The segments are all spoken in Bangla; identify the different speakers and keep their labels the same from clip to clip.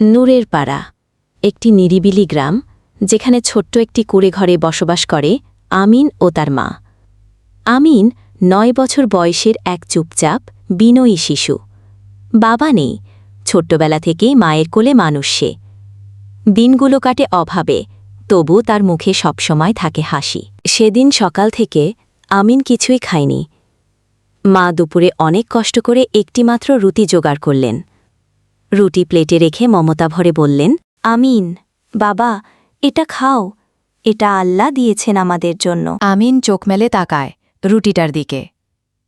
Speaker 1: নূরের পাড়া, একটি নিরিবিলি গ্রাম যেখানে ছোট্ট একটি কুড়ে ঘরে বসবাস করে আমিন ও তার মা। আমিন নয় বছর বয়সের এক চুপচাপ, বিনয়ী শিশু। বাবা নেই, ছোট্টবেলা থেকেই মায়ের কোলে মানুষ সে। দিনগুলো কাটে অভাবে, তবু তার মুখে সবসময় থাকে হাসি। সেদিন সকাল থেকে আমিন কিছুই খায়নি। মা দুপুরে অনেক কষ্ট করে একটিমাত্র রুটি জোগাড় করলেন। রুটি প্লেটে রেখে মমতা ভরে বললেন আমিন বাবা এটা খাও। এটা আল্লাহ দিয়েছেন আমাদের জন্য।
Speaker 2: আমিন চোখ মেলে তাকায় রুটিটার দিকে।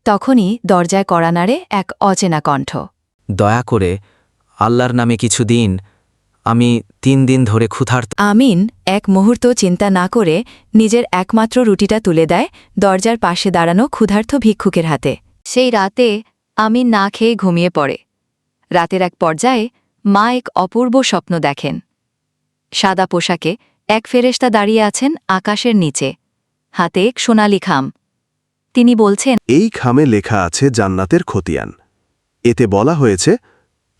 Speaker 2: তখনই দরজায় কড়া নাড়ে এক অচেনা কণ্ঠ।
Speaker 3: দয়া করে আল্লাহর নামে কিছু দিন আমি তিন দিন ধরে ক্ষুধার্ত
Speaker 2: আমিন এক মুহূর্ত চিন্তা না করে নিজের একমাত্র রুটিটা তুলে দেয় দরজার পাশে দাঁড়ানো ক্ষুধার্ত ভিক্ষুকের হাতে। সেই রাতে আমিন না খেয়ে ঘুমিয়ে পড়ে। রাতের এক পর্যায়ে মা এক অপূর্ব স্বপ্ন দেখেন। সাদা পোশাকে এক ফেরেশতা দাঁড়িয়ে আছেন আকাশের নিচে। হাতে এক সোনালি খাম। তিনি বলছেন
Speaker 4: এই খামে লেখা আছে জান্নাতের খতিয়ান। এতে বলা হয়েছে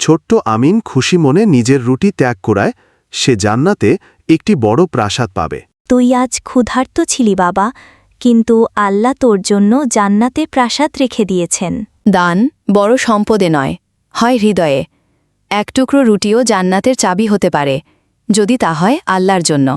Speaker 4: ছোট্ট আমিন খুশি মনে নিজের রুটি ত্যাগ করায় সে জান্নাতে একটি বড় প্রাসাদ পাবে।
Speaker 1: তুই আজ ক্ষুধার্ত ছিলি বাবা কিন্তু আল্লাহ তোর জন্য জান্নাতে প্রাসাদ রেখে দিয়েছেন।
Speaker 2: দান বড় সম্পদে নয়। হয় হৃদয়ে। এক টুকরো রুটিও জান্নাতের চাবি হতে পারে যদি তা হয় আল্লাহর জন্য।